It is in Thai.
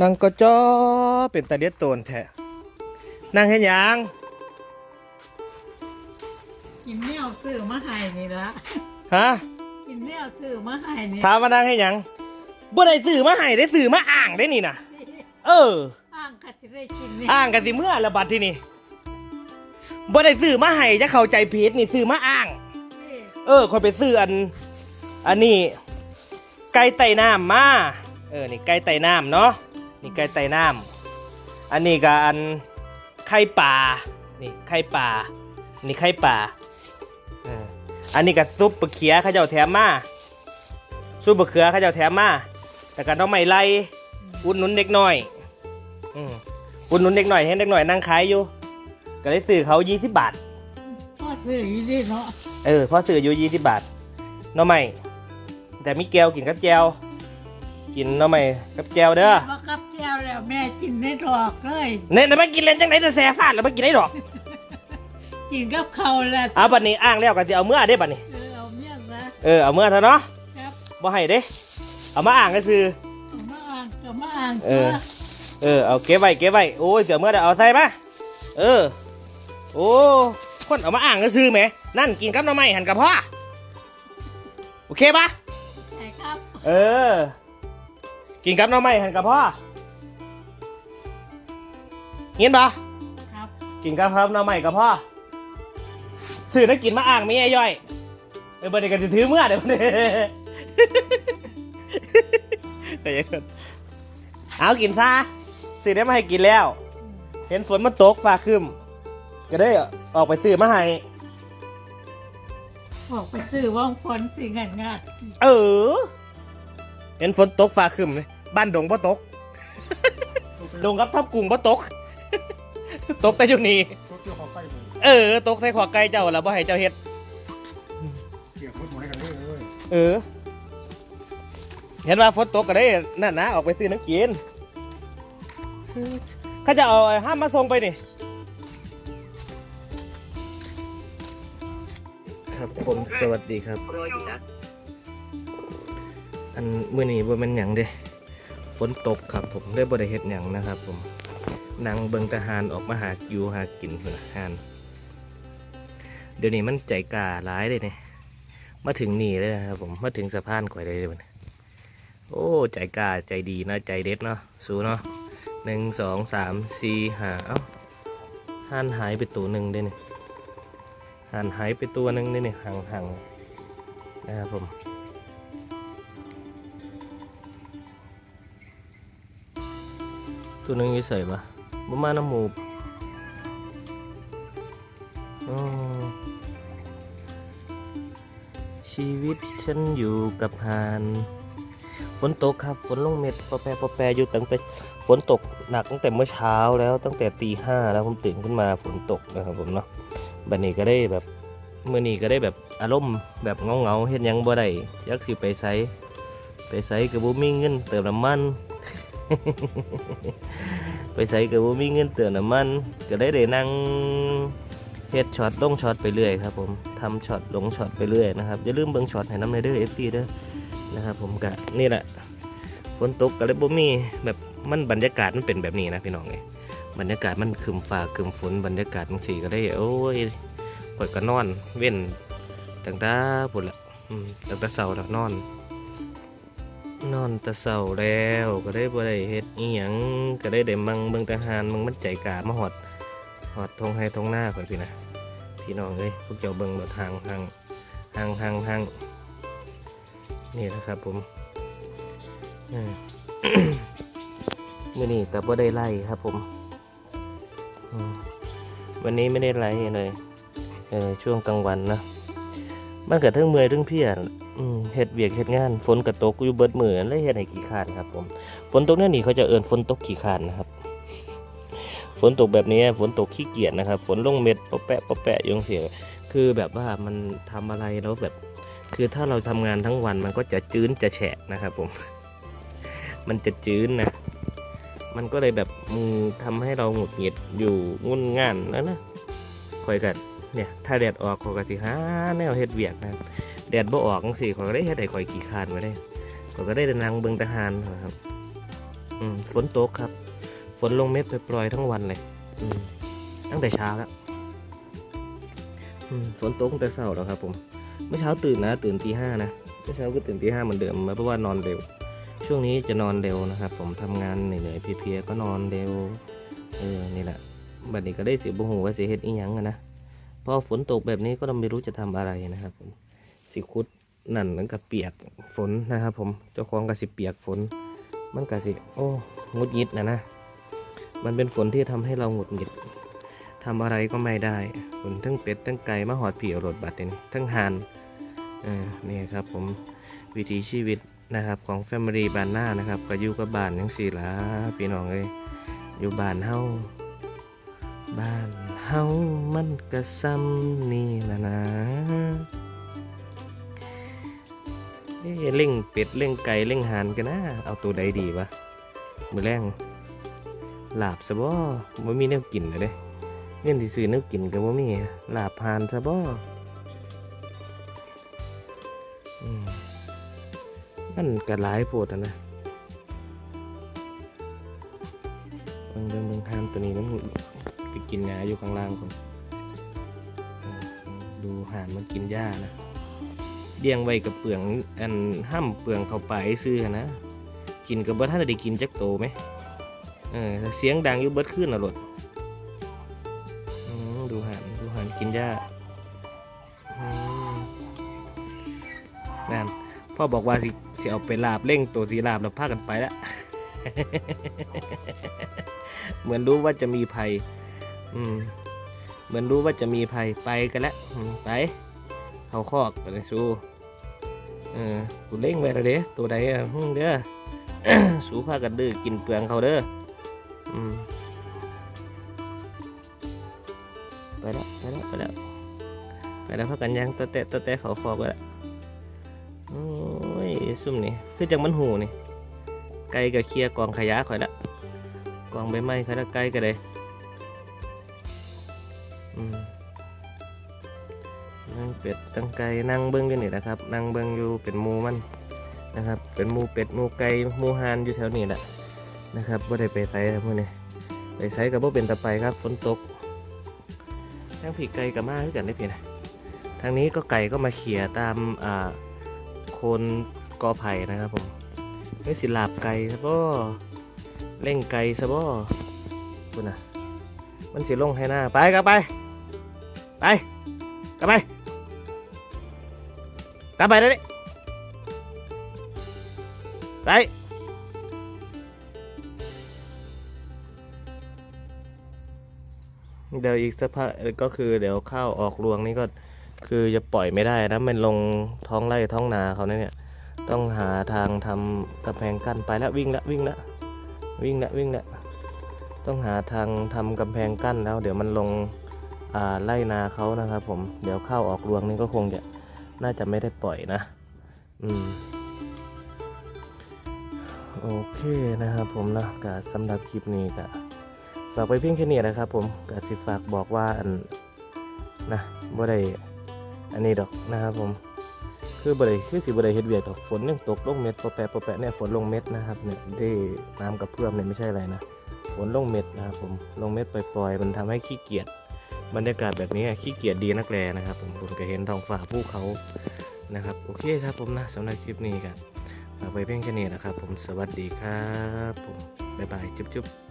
นางก็จ้อเป็นตาเลียดโตนแท้นางเห็นยังกินแนวซื้อมาให้นี่ละฮะกินแนวซื้อมาให้นี่ถามว่านางเห็นยังบ่ได้สื่อมาให้ได้สื่อมาอ่างได้นี่นะเอออ้างคัดจะได้กินนี่อ่างกันสิเมื่อละบัดที่นี่บ่ได้สื่อมาให้จะเข้าใจผิดนี่สื่อมาอ่าง เออคนไปซื้ออัน อันนี้ ไก่ไต่น้ำมาเออนี่ไก่ไต่น้ำเนาะ นี่ไก่ไต่น้ำอันนี้ก็อันไข่ป่านี่ไข่ป่านี่ไข่ป่าเอออันนี้ก็ซุปบะเขียเขาเจ้าแถมมาซุปบะเขือเขาเจ้าแถมมาแต่ก็น้องไม่ไล่อุดหนุนเด็กน้อยอืมอุดหนุนเด็กหน่อยเห็นเด็กหน่อยนั่งขายอยู่ ก็เลยซื้อเขา20บาทพ่อซื้ออยู่ดีเนาะเออพ่อซื้ออยู่ยี่สิบบาทหน้อใหม่แต่มีแก้วกินกับแจวกินหน้อใหม่กับแจวเด้อมากับ แก้วแล้วแม่กินได้ดอกเลยเนี่ยแล้วมากินเล่นจังไหนจะแซ่ฟาดแล้วมากินได้ดอกกินกับเขาวแล้วเอาบัดนี้อ้างแล้วก็จะเอาเมื่อได้บัดนี้ เออเอาเมียนะเออเอาเมื่อเถอะเนาะครับบ่ให้เด้เอามาอ่างก็ซื้อเอามาอ่างกับมาอ่างเออ เออเอาเก็บไว้เก็บไว้โอ้ยเสียเมื่อเดี๋ยวเอาใส่มาเออ โอ้คนเอามาอ่างก็ซื้อไหมนั่นกินกับหน้อใหม่หันกับพ่อโอเคปะใช่ครับ เออ กินกับหน้อใหม่หันกับพ่อ เห็นปะครับ กินกับครับหน้อใหม่กับพ่อสื่อนักกินมาอ่างไม่ย่อยเออบันนี้ก็จะถือเมื่อเดี๋ยวนี้แต่ยังนเอากินซะสื่อได้มาให้กินแล้ว เห็นฝนมันตกฟ้าครึมก็ได้ออกไปซื้อมาให้บอกไปซื้อว่องฝนสิงานงานเออ เห็นฝนตกฟ้าครึมเลยบ้านดงบ่ตกดงกับทับกุ้งบ่ตก ตกแต่อยู่นี่รถเกี่ยวขอไฟหมดเออ ตกใส่ขวาไก่เจ้าแล้วบ่ให้เจ้าเฮ็ด เกี่ยวรถหมดให้กันเลยเลยเออ เห็นว่าฝนตกก็ได้นั่นนะออกไปซื้อน้ำกินเขาจะเอาไอ้ห้ามมาส่งไปนี่ ครับผมสวัสดีครับ อันมื้อนี้บ่แม่นหยังเด้ฝนตกครับผมได้บ่ได้เฮ็ดหยังนะครับผม นั่งเบิงทหารออกมาหาอยู่หากินพุ่นหานเดี๋ยวนี้มันใจกล้าหลายเลยเนี่ยมาถึงนี่เลยนะครับผมมาถึงสะพานข่อยเลยเดี๋ยวนี้โอ้ใจกล้าใจดีนะใจเด็ดเนาะสูเนาะหนึ่งสองสามสี่ห้าเอ้าห่านหายไปตัวหนึ่งได้เนี่ยห่านหายไปตัวหนึ่งได้เนี่ยห่างห่างนะครับผมตัวหนึ่งยี่ใส่ปะ บ่มาน้ำหมูชีวิตฉันอยู่กับหานฝนตกครับฝนลงเม็ดปอแปรปอแปรอยู่ตั้งแต่ฝนตกหนักตั้งแต่เมื่อเช้าแล้วตั้งแต่ตีห้าแล้วผมตื่นขึ้นมาฝนตกนะครับผมเนาะบัดนี้ก็ได้แบบเมื่อนี้ก็ได้แบบอารมณ์แบบเงาเงาเห็นยังบ่ได้ยักสิไปไสไปไสกับบ่มีเงินเติมน้ำมัน ไปไสกับบ่มีเงินเติมน้ำมัน ก็ได้ได้นั่งเฮ็ดช็อตลงช็อตไปเรื่อยครับผมทำช็อตลงช็อตไปเรื่อยนะครับอย่าลืมเบิ่งช็อตให้น้ำในเด้อเอฟซีเด้อนะครับผมกะนี่แหละฝนตกก็เลยบ่มีแบบมันบรรยากาศมันเป็นแบบนี้นะพี่น้องเอ้ยบรรยากาศมันคึมฟ้าคึมฝนบรรยากาศมันสีก็ได้โอ้ยปวดก็นอน เว้นตั้งแต่ปุ่นละตั้งแต่เช้าแล้วนอน นอนต่เช้าแล้วก็ได้บ่ได้เฮ็ดอีหยังก็ได้ได้มังเบิ่งทหารมึงมันใจกล้ามาหอดหอดทงให้ทงหน้าก่อนพี่นะพี่น้องเอ้ยพวกเจ้าเบิ่งบบทางทางทางทางทางนี่นะครับผมอ่ามื่อนี้แต่ว่าได้ไล่ครับผมวันนี้ไม่ได้ไล่เลยเออช่วงกลางวันนะมันเกิดทั้งเมื่อยทั้งเพลียอืม เฮ็ดเวียกเฮ็ดงาน ฝนกระตกอยู่เบิดมือเลยเฮ็ดให้ขี้ขานครับผม ฝนตกเนี่ยนี่เขาจะเอิ้นฝนตกขี้ขานนะครับ ฝนตกแบบนี้ฝนตกขี้เกียจนะครับ ฝนลงเม็ดปะแปะปะแปะอยงเสียคือแบบว่ามันทำอะไรแล้วแบบ คือถ้าเราทำงานทั้งวันมันก็จะจื้นจะแฉะนะครับผม มันจะจื้นนะ มันก็เลยแบบมือทำให้เราหงุดหงิดอยู่งุนง่านแล้วนะคอยกันเนี่ย ถ้าแดดออกขอยก็สิหาแนวเฮ็ดเวียกนะครับ แดดบ่ออกจังซี่ขอยก็ได้เฮ็ดให้ข่อยขี้คร้านไว้ได้ข่อยก็ได้แต่นั่งเบิ่งทหารนะครับ อืมฝนตกครับ ฝนลงเม็ดปล่อยทั้งวันเลย อืมตั้งแต่เช้าแล้วอืมฝนตกตั้งแต่เช้าแล้วครับผม เมื่อเช้าตื่นนะ ตื่นตีห้านะ เมื่อเช้าก็ตื่นตีห้าเหมือนเดิมเพราะว่านอนเร็ว ช่วงนี้จะนอนเร็วนะครับ ผมทำงานเหนื่อยๆเพลียๆก็นอนเร็ว เออ นี่แหละ บัดนี้ก็ได้เสียบุหูว่าเสียเฮ็ดอีหยังอะนะพอฝนตกแบบนี้ก็ไม่รู้จะทำอะไรนะครับผม สิคุดนั่นมันก็เปียกฝนนะครับผมเจ้าของก็สิเปียกฝน มันก็สิโอ้งุดหงิดนะนะ มันเป็นฝนที่ทำให้เราหงุดหงิดทำอะไรก็ไม่ได้ฝนทั้งเป็ดทั้งไก่มาหอดผีเอารถบัดนี่ทั้งหานเออนี่ครับผมวิถีชีวิตนะครับของแฟมิลี่บ้านหน้านะครับก็อยู่กับบ้านยังสี่ละพี่น้องเอ้ยอยู่บ้านเฮาบ้านเฮามันก็ซ้ำนี่ละนะ เอ๊ะเล่งเป็ดเล่งไก่เล่งหานกันนะ เอาตัวใดดีวะมือแรงลาบซะบ่บ่มีแนวกินเลยเด้เงินที่ซื้อแนวกินก็บ่มีลาบหานซะบ่มันก็หลายโพดอะนะเบิ่งเบิ่งเบิ่งหานตัวนี้มันไปกินหญ้าอยู่ข้างล่างคนเออดูหานมันกินหญ้านะ เลี้ยงไว้กับเปลืองอันห้ำเปลืองเข้าไปซื้อนะกินกับบ่ท่านได้กินจักโตไหมเออเสียงดังอยู่เบิดขึ้นนะรถดูหันดูหันกินหญ้านั่นพ่อบอกว่าสิสิเอาไปลาบเร่งตัวสีลาบแล้วพากันไปแล้วเหมือนรู้ว่าจะมีภัย อืม เหมือนรู้ว่าจะมีภัยไปกันแล้วไป เขาคอกไปเลยสู้เออกูเล่งไปแล้วเด้ตัวใดอะฮึเด้อสูพากันดื้อกินเปลืองเขาเด้ออืมไปแล้วไปแล้วไปแล้วไปแล้วพากันยังตัวแตะตัวแตะเขาคอกไปแล้วโอ้ยซุ่มนี่คือจังมันหูนี่ไก่กับเคลียร์กองขยะข่อยละกองใบไม้ข่อยละไก่ก็เลย นั่งเป็ดตั้งไก่นั่งเบิ้งอยู่นี่นะครับ นั่งเบิ้งอยู่เป็นหมูมันนะครับ เป็นหมูเป็ดหมูไก่หมูฮานอยู่แถวนี้แหละนะครับว่าได้ไปไสครับพวกนี้ไปไสกับว่าเป็นตะไปครับฝนตกทั้งผีไก่กับมาคือกันได้เพียงทางนี้ก็ไก่ก็มาเขี่ยตามอ่าโคนกอไผ่นะครับผมนี่สิลาบไก่ซะบ่เล่งไก่ซะบ่คุณนะมันสิลงให้หน้าไปกับไป ไปกับไป กลับไปแล้วดิไปเดี๋ยวอีกสักพักก็คือเดี๋ยวเข้าออกรวงนี่ก็คือจะปล่อยไม่ได้นะมันลงท้องไร่ท้องนาเขาเนี่ย ต้องหาทางทำกำแพงกั้นไปแล้ววิ่งละวิ่งละวิ่งละวิ่งละต้องหาทางทำกำแพงกั้นแล้ว เดี๋ยวมันลงไร่นาเขานะครับ ผมเดี๋ยวเข้าออกรวงนี่ก็คงจะ น่าจะไม่ได้ปล่อยนะ อืม โอเคนะครับผมนะก็สำหรับคลิปนี้ก็ฝากไปเพียงแค่นี้นะครับผมก็สิฝากบอกว่าอันนะบ่ได้อันนี้ดอกนะครับผม คือบ่ได้คือสิบ่ได้เฮ็ดเวียกดอกฝนยังตกลงเม็ดปอแปะปอแปะเนี่ยฝนลงเม็ดนะครับเนี่ยได้น้ำกับเพื่อมเนี่ยไม่ใช่อะไรนะฝนลงเม็ดนะครับผมลงเม็ดปล่อยๆมันทำให้ขี้เกียจ บรรยากาศแบบนี้ขี้เกียจดีนักแลนะครับ ผมผมก็เห็นท้องฟ้าภูเขานะครับ โอเคครับผมนะสำหรับคลิปนี้ครับไปเพียงแค่นี้นะครับ ผมสวัสดีครับผมบ๊ายบายจุ๊บจุ๊บ